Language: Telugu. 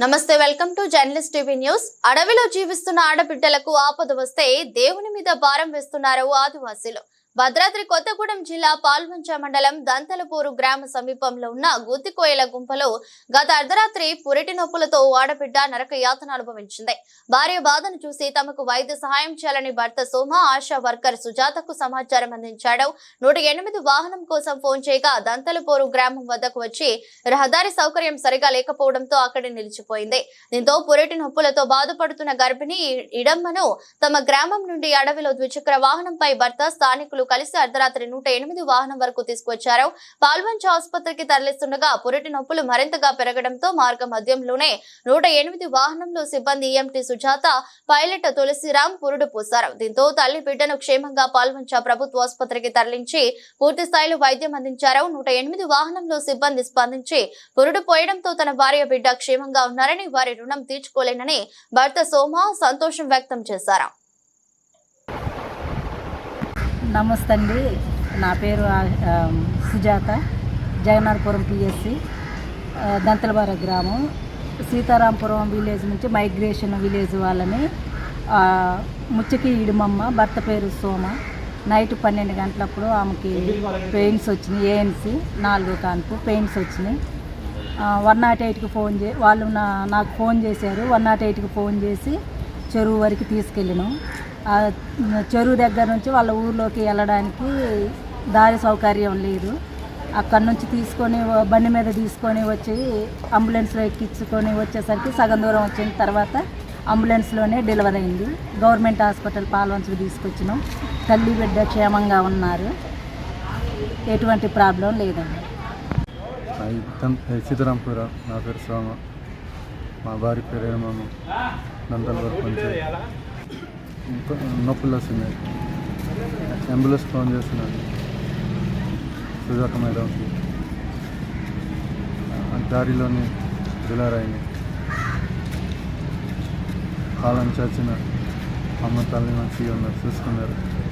నమస్తే welcome to journalist TV news. అడవిలో జీవిస్తున్న ఆడబిడ్డలకు ఆపద వస్తే దేవుని మీద భారం వేస్తున్నారు ఆదివాసీలు. భద్రాద్రి కొత్తగూడెం జిల్లా పాల్వంచ మండలం దంతలపూరు గ్రామ సమీపంలో ఉన్న గుత్తికోయల గుంపలో గత అర్ధరాత్రి పురిటి నొప్పులతో ఆడబిడ్డ నరక యాతన అనుభవించింది. భార్య బాధను చూసి తమకు వైద్య సహాయం చేయాలని భర్త సోమ ఆశా వర్కర్ సుజాతకు సమాచారం అందించాడు. నూట ఎనిమిది వాహనం కోసం ఫోన్ చేయగా దంతలపూరు గ్రామం వద్దకు వచ్చి రహదారి సౌకర్యం సరిగా లేకపోవడంతో అక్కడే నిలిచిపోయింది. దీంతో పురిటి నొప్పులతో బాధపడుతున్న గర్భిణి ఇడమ్మను తమ గ్రామం నుండి అడవిలో ద్విచక్ర వాహనంపై భర్త స్థానికులు కలిసి అర్ధరాత్రి నూట ఎనిమిది వాహనం వరకు తీసుకొచ్చారు పాల్వంచ ఆసుపత్రికి తరలిస్తుండగా పురిటి నొప్పులు మరింతగా పెరగడంతో మార్గ మధ్యంలోనే నూట ఎనిమిది వాహనంలో సిబ్బంది ఈఎంటీ సుజాత పైలట్ తులసిరామ్ పురుడు పూశారు. దీంతో తల్లి బిడ్డను క్షేమంగా పాల్వంచ ప్రభుత్వ ఆసుపత్రికి తరలించి పూర్తి స్థాయిలో వైద్యం అందించారు. నూట ఎనిమిది వాహనంలో సిబ్బంది స్పందించి పురుడు పోయడంతో తన భార్య బిడ్డ క్షేమంగా ఉన్నారని వారి రుణం తీర్చుకోలేనని భర్త సోమ సంతోషం వ్యక్తం చేశారు. నమస్తే అండి నా పేరు సుజాత. జగన్నాథపురం పిఎస్సి దంతలబార గ్రామం. సీతారాంపురం విలేజ్ నుంచి మైగ్రేషన్ విలేజ్ వాళ్ళని ముచ్చకి ఇడుమమ్మ భర్త పేరు సోమ. నైట్ పన్నెండు గంటలప్పుడు ఆమెకి పెయిన్స్ వచ్చినాయి ఏఎన్సి నాలుగు కాన్పు పెయిన్స్ వచ్చినాయి. వన్ నాట్ ఎయిట్కి ఫోన్ చే వాళ్ళు నా నాకు ఫోన్ చేశారు. వన్ నాట్ ఎయిట్కి ఫోన్ చేసి చెరువు వరకు తీసుకెళ్ళినాం. చెరువు దగ్గర నుంచి వాళ్ళ ఊర్లోకి వెళ్ళడానికి దారి సౌకర్యం లేదు. అక్కడ నుంచి తీసుకొని బండి మీద తీసుకొని వచ్చి అంబులెన్స్లో ఎక్కించుకొని వచ్చేసరికి సగం దూరం వచ్చిన తర్వాత అంబులెన్స్లోనే డెలివరీ అయింది. గవర్నమెంట్ హాస్పిటల్ పాల్వంచుకు తీసుకొచ్చినాం. తల్లి బిడ్డ క్షేమంగా ఉన్నారు. ఎటువంటి ప్రాబ్లం లేదండి. సీతారాంపుర నా పేరు స్వామ మా భార్య పేరు ఏమమ్మ నందల నొప్పులు వస్తున్నాయి అంబులెన్స్ ఫోన్ చేస్తున్నాను సుజాత మేడంకి ఆ దారిలోని దిలారాయిని. కాలం చచ్చిన అమ్మ తల్లి మంచిగా ఉన్నారు. చూసుకున్నారు.